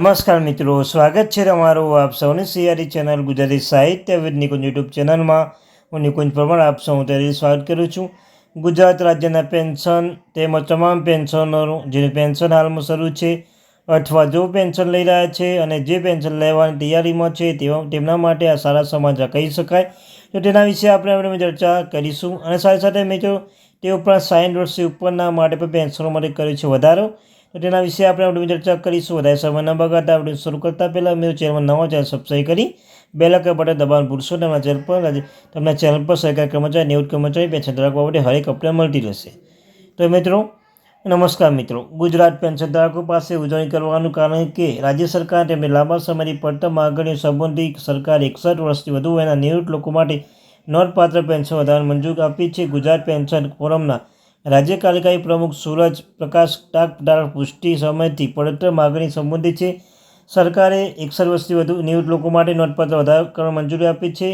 નમસ્કાર મિત્રો, સ્વાગત છે તમારું આપ સૌની સિયારી ચેનલ ગુજરાતી સાહિત્ય વિદ નિકુંજ યુટ્યુબ ચેનલમાં. હું નિકુંજ પ્રમાણ આપ સૌ ત્યારે સ્વાગત કરું છું. ગુજરાત રાજ્યના પેન્શન તેમજ તમામ પેન્શનરો જેની પેન્શન હાલમાં શરૂ છે અથવા જો પેન્શન લઈ રહ્યા છે અને જે પેન્શન લેવાની તૈયારીમાં છે તેવા, તેમના માટે આ સારા સમાચાર કહી શકાય. તો તેના વિશે આપણે આપણે ચર્ચા કરીશું અને સાથે સાથે મિત્રો, તે ઉપરાંત સાઠ વર્ષથી ઉપરના માટે પણ પેન્શનો માટે કર્યું છે વધારો. તો તેના વિશે આપણે આપણે ચર્ચા કરીશું. વધારે સમય ન બગાડતા આપણે શરૂ કરતાં પહેલાં મેં ચેનલમાં નવા ચેનલ સબસ્ક્રાઈબ કરી બે લાખ બટન દબાણ ભૂલશો તમારા ચેનલ પર તમને ચેનલ પર સરકાર કર્મચારી, નેવું કર્મચારી પેન્શન ધારકો માટે હરેક અપડેટ મળતી રહેશે. તો મિત્રો, નમસ્કાર મિત્રો. ગુજરાત પેન્શન ધારકો પાસે ઉજવણી કરવાનું કારણ કે રાજ્ય સરકાર તેમને લાંબા સમયની પડતર માગણીઓ સંબંધિત સરકાર એકસઠ વર્ષથી વધુ વયના નિવૃત્ત લોકો માટે નોંધપાત્ર પેન્શન વધારવાની મંજૂર આપી છે. ગુજરાત પેન્શન ફોરમના રાજ્ય કાર્યકારી પ્રમુખ સૂરજ પ્રકાશ ટાકદાર પુષ્ટિ સમયથી પડતર માગણી સંબંધિત છે. સરકારે એકસઠ વર્ષથી વધુ નિવૃત્ત લોકો માટે નોંધપાત્ર વધારો કરવા મંજૂરી આપી છે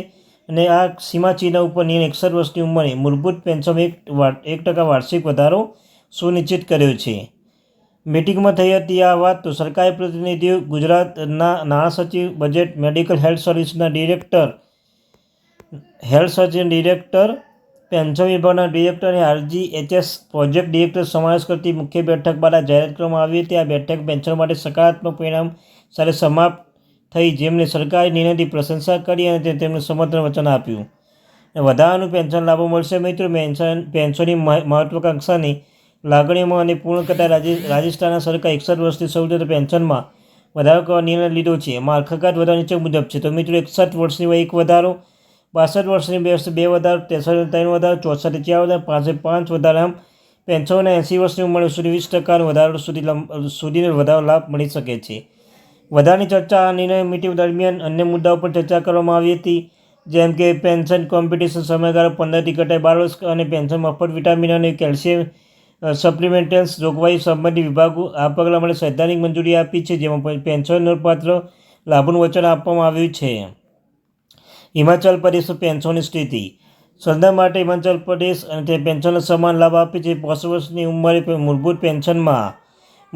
અને આ સીમાચિહ્ન ઉપર નિયમ એકસઠ વર્ષની ઉંમરે મૂળભૂત પેન્શન એક એક ટકા વાર્ષિક વધારો સુનિશ્ચિત કર્યો છે. મિટિંગમાં થઈ હતી આ વાત તો સરકારી પ્રતિનિધિઓ, ગુજરાતના નાણાં સચિવ, budget, medical health સર્વિસના director, health surgeon director pension વિભાગના ડિરેક્ટરને આરજી એચએસ પ્રોજેક્ટ ડિરેક્ટર સમાવેશ કરતી મુખ્ય બેઠક બાદ જાહેરાત કરવામાં આવી હતી. આ બેઠક પેન્શન માટે સકારાત્મક પરિણામ સાથે સમાપ્ત થઈ જેમને સરકારી નિર્ણયની પ્રશંસા કરી અને તેમનું સમર્થન વચન આપ્યું. વધારાનું પેન્શન લાભો મળશે મિત્રો. પેન્શન, પેન્શનની મહત્વાકાંક્ષાની લાગણીઓમાં અને પૂર્ણ કરતા રાજસ્થાનના સરકાર એકસઠ વર્ષથી સૌ પેન્શનમાં વધારો કરવા નિર્ણય લીધો છે. માળખાગત વધારો નીચે મુજબ છે. તો મિત્રો, એકસઠ વર્ષની એક વધારો બાસઠ વર્ષની બે બે વધારો ત્રેસઠ ત્રણ વધારો, ચોસઠ ચાર વધારો પાંચસો પાંચ વધારો આમ પેન્શન અને એંસી વર્ષની ઉંમર સુધી વીસ ટકાનો વધારો સુધી સુધીનો વધારો લાભ મળી શકે છે. વધારાની ચર્ચા આ નિર્ણય મીટિંગ દરમિયાન અન્ય મુદ્દાઓ પર ચર્ચા કરવામાં આવી હતી, જેમ કે પેન્શન કોમ્પિટિશન સમયગાળો પંદરથી ઘટાય બાર વર્ષ અને પેન્શન મફત વિટામિન અને કેલ્શિયમ સપ્લિમેન્ટેન્સ જોગવાઈ સંબંધિત વિભાગો આ પગલાં માટે સૈદ્ધાંતિક મંજૂરી આપી છે, જેમાં પેન્શન નોંધપાત્ર લાભનું વચન આપવામાં આવ્યું છે. હિમાચલ પ્રદેશ પેન્શનની સ્થિતિ. સંધા માટે હિમાચલ પ્રદેશ અને તે પેન્શનનો સમાન લાભ આપે છે. પાંચ વર્ષની ઉંમરે મૂળભૂત પેન્શનમાં.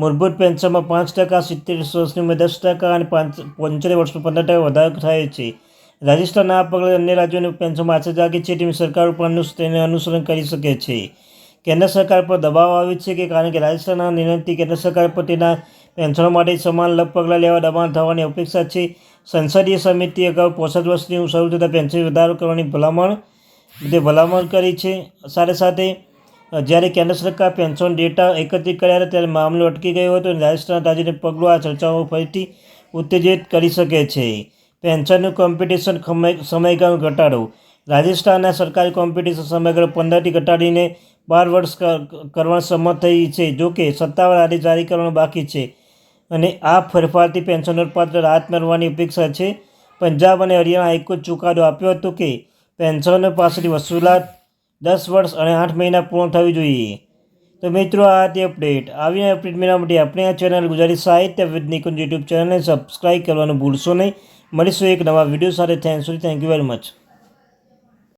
મૂળભૂત પેન્શનમાં પાંચ ટકા, સિત્તેર વર્ષની ઉંમરે દસ ટકા અને પાંચ પંચોતેર વર્ષમાં પંદર ટકા વધારો થાય છે. રાજસ્થાનના આ પગલે અન્ય રાજ્યોની પેન્શનમાં આશા જાગી છે. તેમ સરકાર પણ તેને અનુસરણ કરી શકે છે. કેન્દ્ર સરકાર પર દબાવ આવે છે કે કારણ કે રાજસ્થાનના નિર્ણયથી કેન્દ્ર સરકાર પર તેના પેન્શનો માટે સમાન પગલાં લેવા દબાણ થવાની અપેક્ષા છે. સંસદીય સમિતિ અગાઉ પોસઠ વર્ષની શરૂ થતાં પેન્શન વધારો કરવાની ભલામણ તે ભલામણ કરી છે. સાથે સાથે જ્યારે કેન્દ્ર સરકાર પેન્શન ડેટા એકત્રિત કર્યા હતા ત્યારે મામલો અટકી ગયો હતો અને રાજસ્થાન તાજીને પગલું આ ચર્ચાઓ ફરીથી ઉત્તેજિત કરી શકે છે. પેન્શનનું કોમ્પિટિશન સમયગાળો ઘટાડો. રાજસ્થાનના સરકારી કોમ્પિટિશન સમયગાળો પંદરથી ઘટાડીને બાર વર્ષ કરવા સંમત થઈ છે. જોકે સત્તાવાર આદેશ જારી કરવાનો બાકી છે. અને આ ફેરફારથી પેન્શનર પાત્ર રાહત મેળવવાની અપેક્ષા છે. પંજાબ અને હરિયાણા હાઈકોર્ટ ચુકાદો આપ્યો હતો કે પેન્શનર પાસેથી વસૂલાત દસ વર્ષ અને આઠ મહિના પૂર્ણ થવી જોઈએ. તો મિત્રો, આ હતી અપડેટ. આવી અપડેટ મેળવવા માટે આપણે આ ચેનલ ગુજરાતી સાહિત્ય વિદ યુટ્યુબ ચેનલને સબસ્ક્રાઈબ કરવાનું ભૂલશો નહીં. મળીશું એક નવા વીડિયો સાથે. Thank thank you very much